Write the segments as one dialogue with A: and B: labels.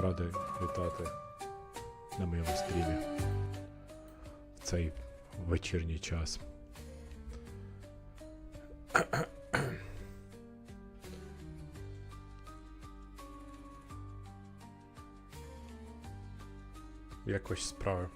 A: радий вітати на моєму стрімі в цей вечірній час. Якось справи.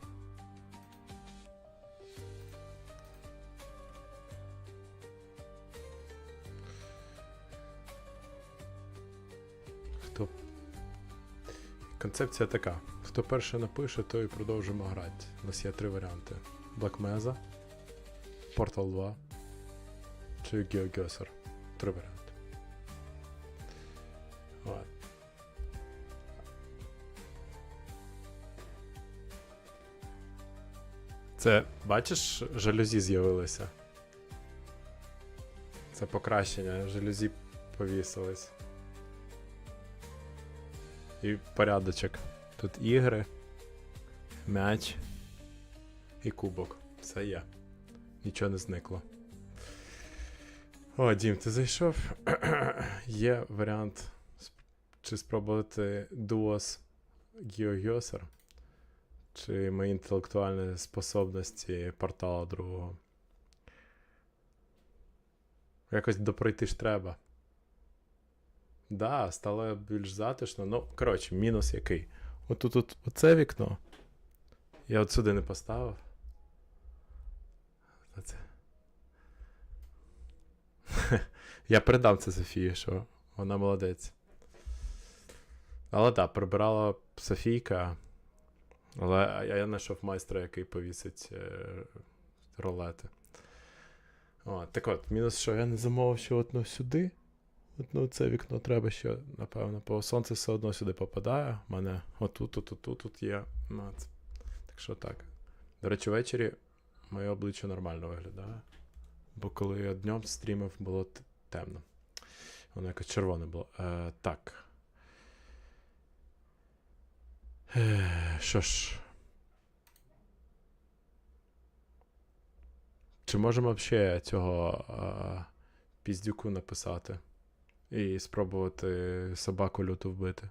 A: Концепція така: хто перше напише, той продовжимо грати. У нас є три варіанти: Black Mesa, Portal 2 чи GeoGuessr. Три варіанти. От. Це, бачиш, жалюзі з'явилися. Це покращення, жалюзі повісились. І порядочок. Тут ігри, м'яч і кубок. Все є. Нічого не зникло. О, Дім, ти зайшов? є варіант чи спробувати дуос GeoGuessr, чи мої інтелектуальні способності портала другого. Якось допройти ж треба. Да, стало більш затишно. Ну, коротше, мінус який. Отут от, оце вікно. Я от сюди не поставив. Оце. Я передам це Софії, що вона молодець. Але так, прибирала Софійка. Але я знайшов майстра, який повісить е, ролети. О, так от, мінус, що я не замовив ще одну сюди. Ну, це вікно треба ще, напевно, бо сонце все одно сюди попадає. У мене отут, тут, тут, тут, є. Ну, Так що так. До речі, ввечері моє обличчя нормально виглядає. Бо коли я днем стрімив, було темно. Воно якось червоне було. Е, так. Е, що ж. Чи можемо ще цього е, піздюку написати? І спробувати собаку люту вбити.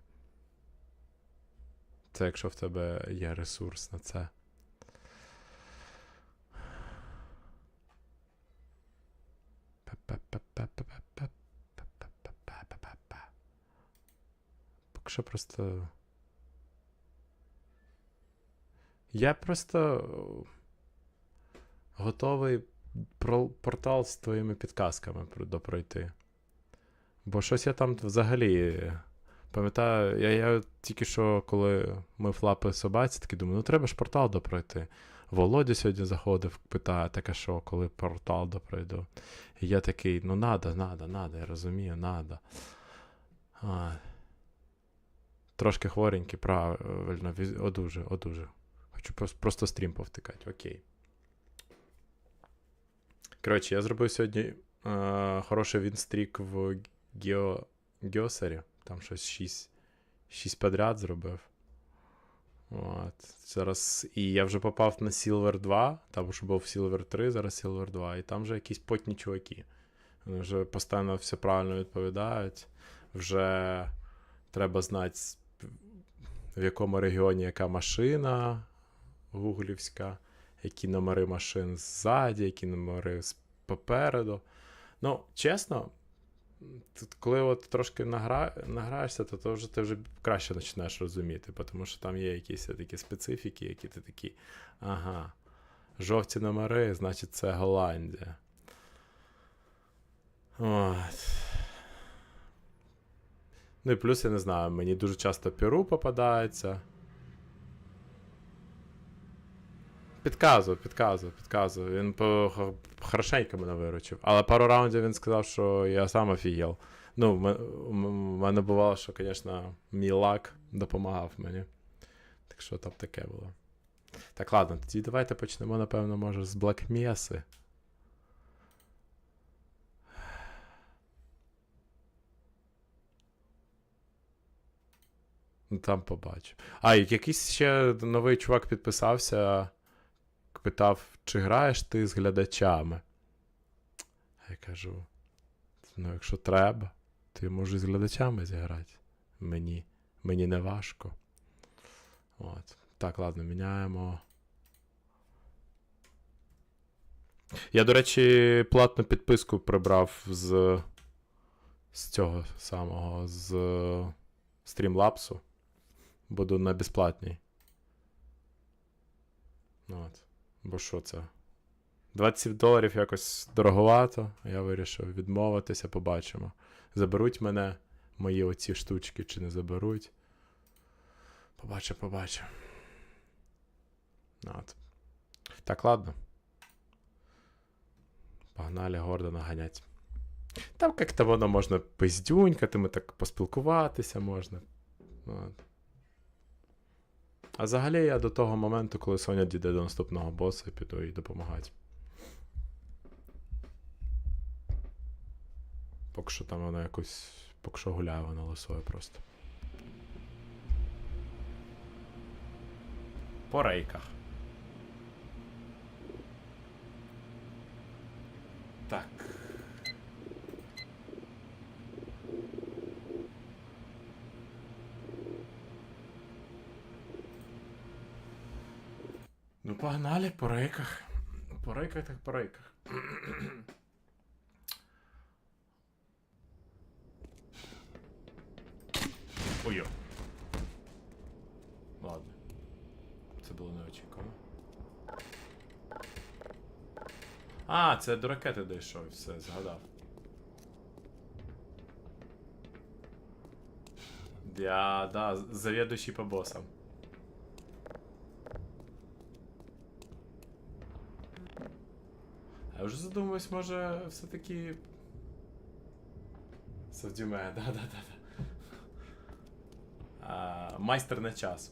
A: Це якщо в тебе є ресурс на це. Поки що просто. Я просто готовий портал з твоїми підказками про- допройти. Бо щось я там взагалі. Пам'ятаю, я, я тільки що, коли ми флапи собаці, такі думаю, ну треба ж портал допройти. Володя сьогодні заходив, питає, так а що, коли портал допройду. І я такий, ну надо, надо, надо, я розумію, надо. А. Трошки хворенький, правильно, одужу, одужу. Хочу просто стрім повтикати, окей. Коротше, я зробив сьогодні е, хороший вінстрік в Гео... Геосері. Там щось 6, 6 подряд зробив. От. Зараз. І я вже попав на Silver 2, там вже був Silver 3, зараз Silver 2, і там вже якісь потні чуваки. Вони вже постійно все правильно відповідають. Вже треба знати, в якому регіоні яка машина гуглівська, які номери машин ззаді, які номери попереду. Ну, чесно, тут, коли от трошки награ... награєшся, то, то вже ти вже краще почнеш розуміти, тому що там є якісь такі специфіки, які ти такі. Ага. Жовті номери, значить, це Голландія. От. Ну і плюс, я не знаю, мені дуже часто Перу попадається. Підказую, підказую, підказую. Він хорошенько мене виручив. Але пару раундів він сказав, що я сам офігел. Ну, в мене бувало, що, звісно, мій лак допомагав мені. Так що там таке було. Так, ладно, тоді давайте почнемо, напевно, може, з Mesa. Ну, там побачу. А, якийсь ще новий чувак підписався, питав, чи граєш ти з глядачами. А я кажу: ну, якщо треба, то я можу з глядачами зіграти. Мені, мені не важко. От. Так, ладно, міняємо. Я, до речі, платну підписку прибрав з. з цього самого, з Streamlabs. Буду на безплатній. От. Бо що це? 20 доларів якось дороговато. Я вирішив відмовитися, побачимо. Заберуть мене мої оці штучки чи не заберуть. Побачимо, побачимо. От. Так, ладно. Погнали Гордона ганять. Там як-то воно можна пиздюнькати, так поспілкуватися можна. От. А взагалі я до того моменту, коли Соня дійде до наступного боса, піду їй допомагати. Поки що там вона якось. Поки що гуляє вона лисою просто. По рейках. Так. Ну, погнали по рейках. По рейках так по рейках. Ой. Ладно. Це було неочікувано. А, це до ракети дійшов, все, згадав. Я, да, завідуючий по босам. Вже задумуюсь, може, все-таки. Савдюме, да-да-да. А, майстер на час.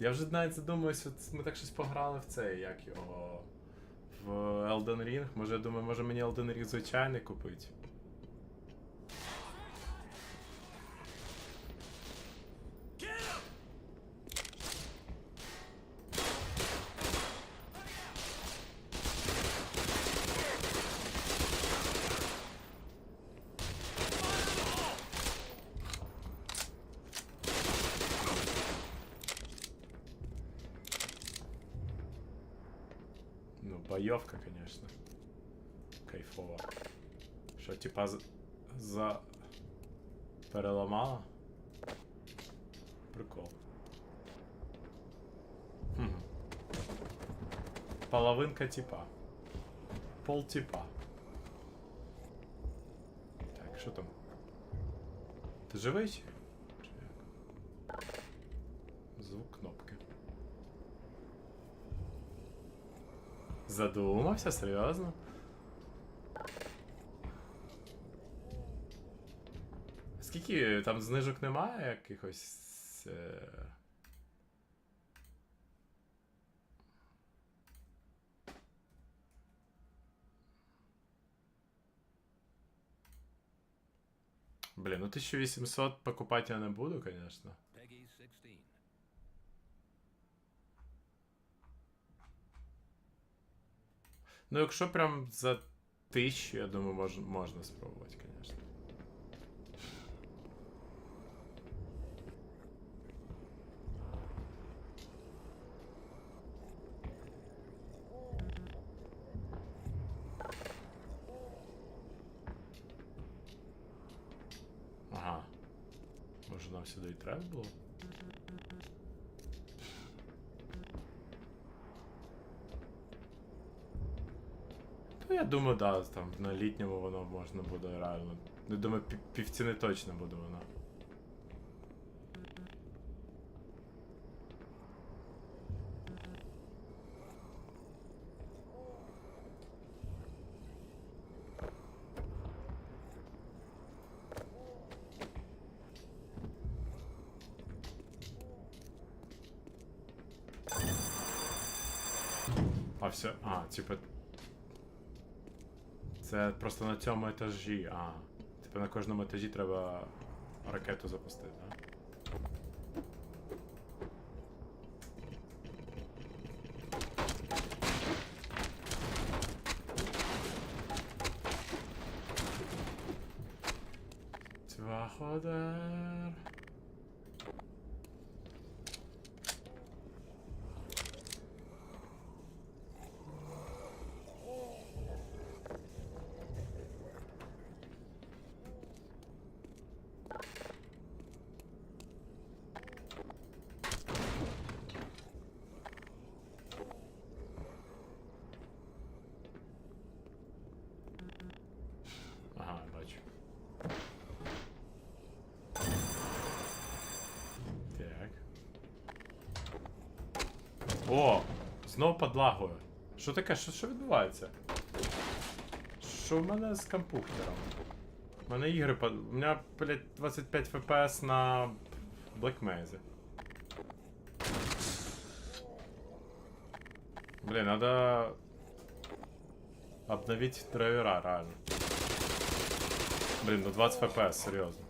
A: Я вже навіть задумуюсь, от ми так щось пограли в цей, як його. В Elden Ring. Може, я думаю, може мені Elden Ring звичайний купити. Ну, боевка, конечно. Кайфово. Що, типа, за... за... переламала? Прикол. Хм. Половинка типа. Пол типа. Так, що там? Ти живий? Задумався, серйозно? Скільки там знижок немає якихось. Е... Блін, ну 1800 покупати я не буду, конечно. Ну, якщо прям за тисячу, я думаю, мож, можна спробувати, звісно. Ага. Може нам сюди і треба було? Я думаю, да, там на літньому воно можна буде реально. Я думаю, пів- півціни точно буде воно. А все. А, типа. Це просто на цьому етажі. А. тепер на кожному етажі треба ракету запустити, так? Цваходер. Ага, бачу. Так. О! Знову подлагою. Що таке? Що, що відбувається? Що в мене з компухтером? У мене ігри под... У мене, блядь, 25 FPS на Black Mesa. Блин, надо обновить драйвера, реально. Блин, ну 20 FPS, серьезно.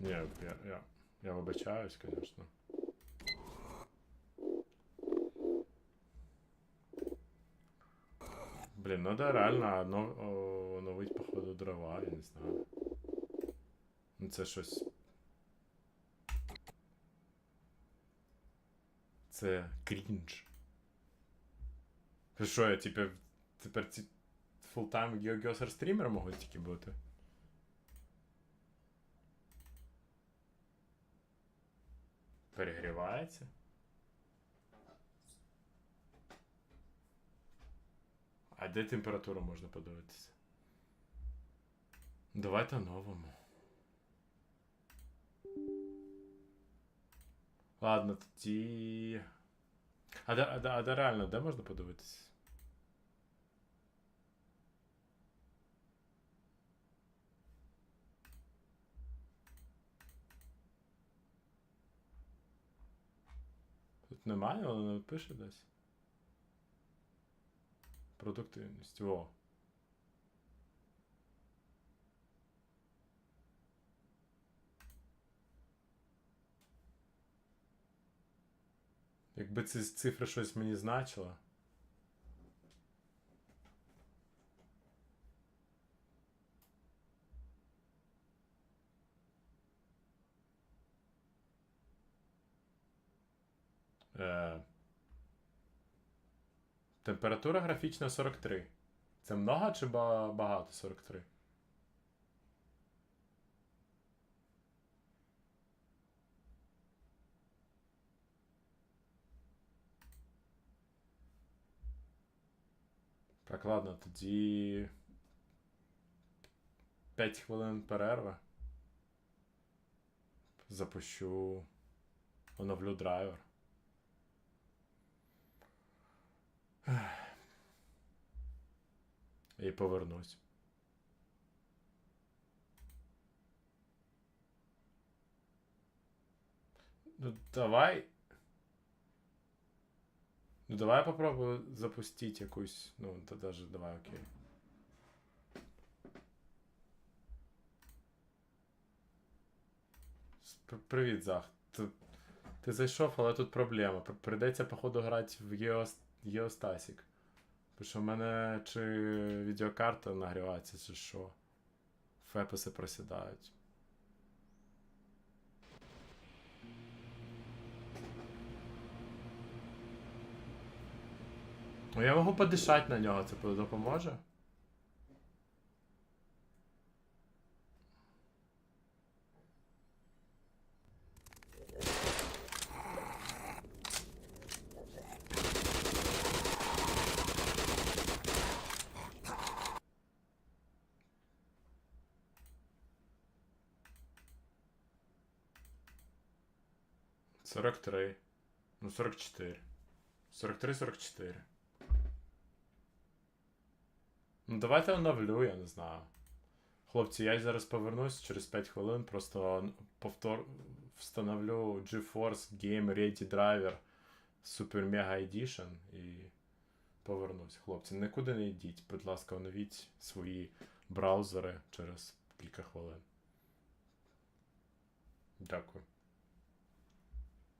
A: Не, я, я, я вибачаюсь, конечно. Блин, ну да, реально нов, о, оновить, походу, дрова, я не знаю. Ну це щось. Це крінж. Що, я тепер, тепер ці фултайм геогесер стрімер можу тільки бути? Перегрівається? А де температуру можна подивитися? Давайте новому. Ладно, тоді. А де, а де, а де реально, де можна подивитися? Немає, але не пише десь. Продуктивність. Во. Якби ці цифри щось мені значило. Е, температура графічна 43. Це много чи багато 43? Так, ладно, тоді. 5 хвилин перерви. Запущу. Оновлю драйвер. І повернусь. Ну, давай. Ну, давай я попробую запустить якусь. Ну, то даже давай, окей. Привіт, Зах. Ти, ти зайшов, але тут проблема. Пр- Прийдеться, походу, грати в Геос... Геостасік. Бо що в мене чи відеокарта нагрівається, чи що. Феписи просідають. Ну, я можу подишати на нього, це допоможе? Сорок три. Ну, сорок чотири. Сорок три, сорок чотири. Ну, давайте оновлю, я не знаю. Хлопці, я зараз повернусь через 5 хвилин, просто повтор... встановлю GeForce Game Ready Driver Super Mega Edition і повернусь. Хлопці, нікуди не йдіть. Будь ласка, оновіть свої браузери через кілька хвилин. Дякую.